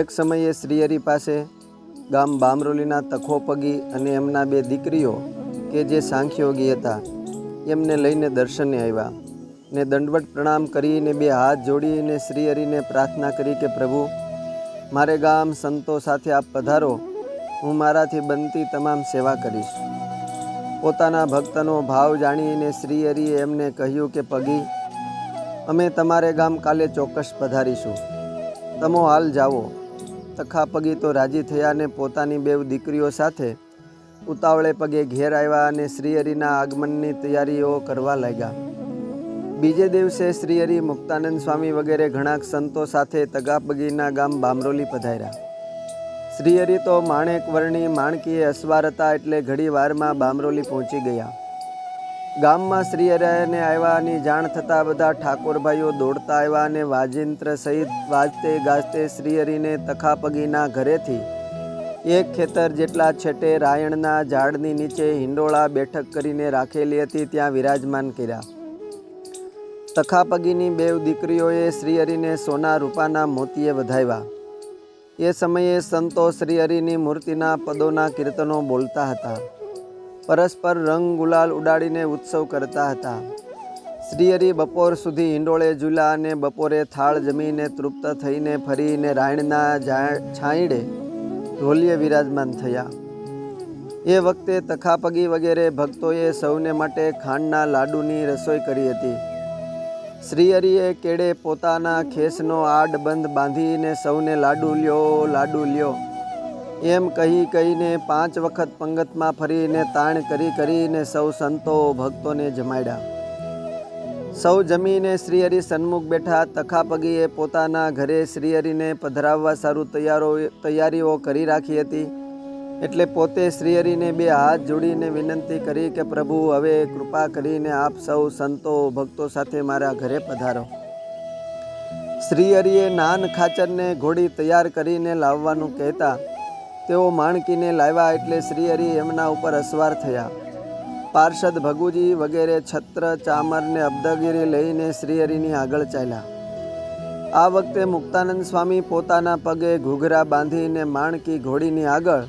એક સમયે શ્રીહરિ પાસે ગામ બામરોલીના તખોપગી અને એમના બે દીકરીઓ કે જે સાંખ્યોગી હતા, એમને લઈને દર્શને આવ્યા ને દંડવટ પ્રણામ કરીને બે હાથ જોડીને શ્રીહરિને પ્રાર્થના કરી કે, પ્રભુ, મારે ગામ સંતો સાથે આપ પધારો. હું મારાથી બનતી તમામ સેવા કરીશ. પોતાના ભક્તનો ભાવ જાણીને શ્રીહરિએ એમને કહ્યું કે, પગી, અમે તમારે ગામ કાલે ચોક્કસ પધારીશું. તમો હાલ જાઓ. તખા પગી તો રાજી થયા અને પોતાની બેવ દીકરીઓ સાથે ઉતાવળે પગે ઘેર આવ્યા અને શ્રીહરિના આગમનની તૈયારીઓ કરવા લાગ્યા. બીજે દિવસે શ્રીહરિ મુક્તાનંદ સ્વામી વગેરે ઘણા સંતો સાથે તગાપગીના ગામ બામરોલી પધાર્યા. શ્રીહરિ તો માણેક વર્ણી માણકીએ અસવાર હતા એટલે ઘડી વારમાં બામરોલી પહોંચી ગયા. ગામમાં શ્રીહરિને આવ્યાની જાણ થતાં બધા ઠાકોરભાઈઓ દોડતા આવ્યા અને વાજિંત્ર સહિત વાજતે ગાજતે શ્રીહરિને તખાપગીના ઘરેથી એક ખેતર જેટલા છેટે રાયણના ઝાડની નીચે હિંડોળા બેઠક કરીને રાખેલી હતી, ત્યાં વિરાજમાન કર્યા. તખાપગીની બે દીકરીઓએ શ્રીહરિને સોના રૂપાના મોતીએ વધાવ્યા. એ સમયે સંતો શ્રીહરિની મૂર્તિના પદોના કીર્તનો બોલતા હતા. પરસ્પર રંગ ગુલાલ ઉડાડીને ઉત્સવ કરતા હતા. શ્રીહરિ બપોર સુધી હિંડોળે ઝૂલા અને બપોરે થાળ જમીને તૃપ્ત થઈને ફરીને રાયણના છાંયડે ઢોલીએ વિરાજમાન થયા. એ વખતે તખાપગી વગેરે ભક્તોએ સૌને માટે ખાંડના લાડુની રસોઈ કરી હતી. શ્રીહરિએ કેડે પોતાના ખેસનો આડબંધ બાંધીને સૌને લાડુ લ્યો લાડુ લ્યો. એમ કહી કહીને પાંચ વખત પંગતમાં ફરીને તાણ કરી કરીને સૌ સંતો ભક્તોને જમાડ્યા. સૌ જમીને શ્રીહરિ સન્મુખ બેઠા, તખાપગીએ પોતાના ઘરે શ્રીહરિને પધરાવવા સારું તૈયારો, તૈયારીઓ કરી રાખી હતી. એટલે પોતે શ્રીહરિને બે હાથ જોડીને વિનંતી કરી કે, પ્રભુ, હવે કૃપા કરીને આપ સૌ સંતો ભક્તો સાથે મારા ઘરે પધારો. શ્રીહરિએ નાન ખાચરને ઘોડી તૈયાર કરીને લાવવાનું કહેતા તેઓ માણકીને લાવ્યા એટલે શ્રીહરિ એમના ઉપર અસવાર થયા. પાર્ષદ ભગુજી વગેરે છત્ર ચામરને અબ્દગીરી લઈને શ્રીહરિની આગળ ચાલ્યા. આ વખતે મુક્તાનંદ સ્વામી પોતાના પગે ઘૂઘરા બાંધીને માણકી ઘોડીની આગળ,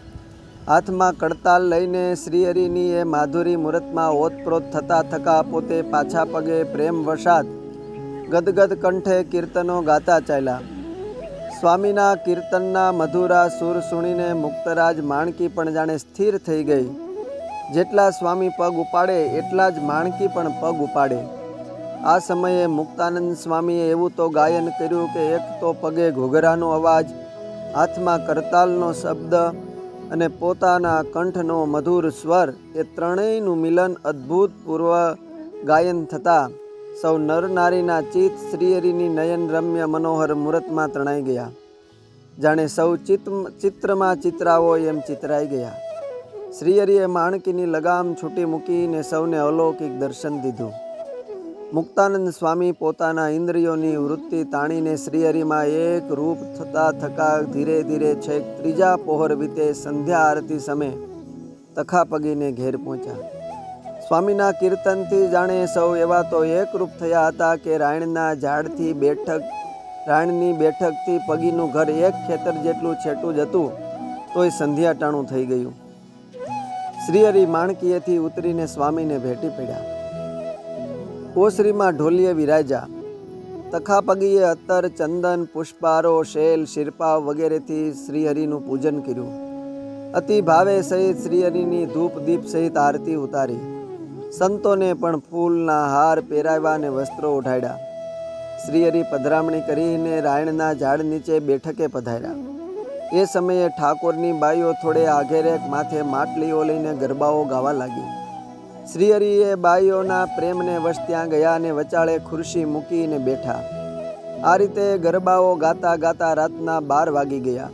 હાથમાં કડતાલ લઈને શ્રીહરિની એ માધુરી મુહૂર્તમાં ઓતપ્રોત થતા થકા પોતે પાછા પગે પ્રેમ વશાત ગદગદ કંઠે કીર્તનો ગાતા ચાલ્યા. સ્વામીના કીર્તનના મધુરા સુર સુણીને મુક્તરાજ માણકી પણ જાણે સ્થિર થઈ ગઈ. જેટલા સ્વામી પગ ઉપાડે, એટલા જ માણકી પણ પગ ઉપાડે. આ સમયે મુક્તાનંદ સ્વામીએ એવું તો ગાયન કર્યું કે એક તો પગે ઘૂઘરાનો અવાજ, હાથમાં કરતાલનો શબ્દ અને પોતાના કંઠનો મધુર સ્વર એ ત્રણેયનું મિલન અદ્ભુતપૂર્વ ગાયન થતાં સૌ નર નારીના ચિત્ત શ્રીહરિની નયન રમ્ય મનોહર મૂર્તમાં તણાઈ ગયા. જાણે સૌ ચિત્ત ચિત્રમાં ચિત્રાવો એમ ચિતરાઈ ગયા. શ્રીહરિએ માણકીની લગામ છૂટી મૂકીને સૌને અલૌકિક દર્શન દીધું. મુક્તાનંદ સ્વામી પોતાના ઇન્દ્રિયોની વૃત્તિ તાણીને શ્રીહરિમાં એક રૂપ થતા થકા ધીરે ધીરે છેક ત્રીજા પહોર વીતે સંધ્યા આરતી સમયે તખા પગીને ઘેર પહોંચ્યા. સ્વામીના કીર્તનથી જાણે સૌ એવા તો એકરૂપ થયા હતા કે રાયણના ઝાડથી બેઠક, રાયણની બેઠકથી પગીનું ઘર એક ખેતર જેટલું છેટું જ હતું, તોય સંધ્યાટાણું થઈ ગયું. શ્રીહરિ માણકીએથી ઉતરીને સ્વામીને ભેટી પડ્યા. ઓશ્રીમાં ઢોલીએ વિરાજા તખા પગીએ અત્તર, ચંદન, પુષ્પારો, શેલ, શિરપાવ વગેરેથી શ્રીહરિનું પૂજન કર્યું. અતિ ભાવે સહિત શ્રીહરિની ધૂપ દીપ સહિત આરતી ઉતારી. સંતોને પણ ફૂલના હાર પહેરાવ્યા અને વસ્ત્રો ઉઠાડ્યા. શ્રીહરિ પધરામણી કરીને રાયણના ઝાડ નીચે બેઠકે પધાર્યા. એ સમયે ઠાકોરની બાઈઓ થોડે આઘેરેક માથે માટલીઓ લઈને ગરબાઓ ગાવા લાગી. શ્રીહરિએ બાઈઓના પ્રેમને વશ ત્યાં ગયા અને વચાળે ખુરશી મૂકીને બેઠા. આ રીતે ગરબાઓ ગાતા ગાતા રાતના બાર વાગી ગયા.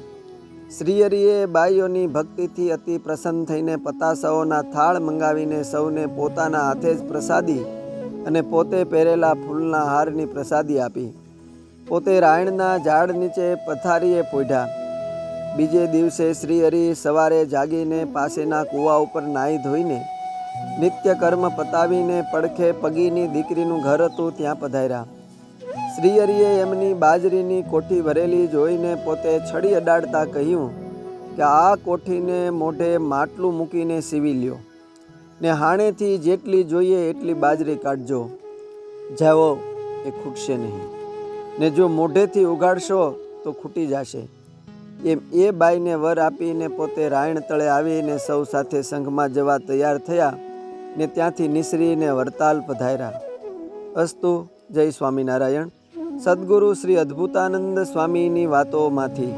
શ્રીહરિએ બાઈઓની ભક્તિથી અતિ પ્રસન્ન થઈને પતાસાઓના થાળ મંગાવીને સૌને પોતાના હાથે જ પ્રસાદી અને પોતે પહેરેલા ફૂલના હારની પ્રસાદી આપી. પોતે રાયણના ઝાડ નીચે પથારીએ પોઢ્યા. બીજે દિવસે શ્રીહરિ સવારે જાગીને પાસેના કૂવા ઉપર નાહી ધોઈને નિત્ય કર્મ પતાવીને પડખે પગીની દીકરીનું ઘર હતું ત્યાં પધાર્યા. શ્રીહરિએ એમની બાજરીની કોઠી ભરેલી જોઈને પોતે છડી અડાડતા કહ્યું કે આ કોઠીને મોઢે માટલું મૂકીને સીવી લ્યો ને હાણેથી જેટલી જોઈએ એટલી બાજરી કાઢજો. જાઓ, એ ખૂટશે નહીં. ને જો મોઢેથી ઉગાડશો તો ખૂટી જશે. એમ એ બાઈને વર આપીને પોતે રાયણ તળે આવીને સૌ સાથે સંઘમાં જવા તૈયાર થયા ને ત્યાંથી નિસરીને વરતાલ પધાર્યા. અસ્તુ, જય સ્વામિનારાયણ. સદગુરુ શ્રી અદ્ભુતાનંદ સ્વામીની વાતોમાંથી.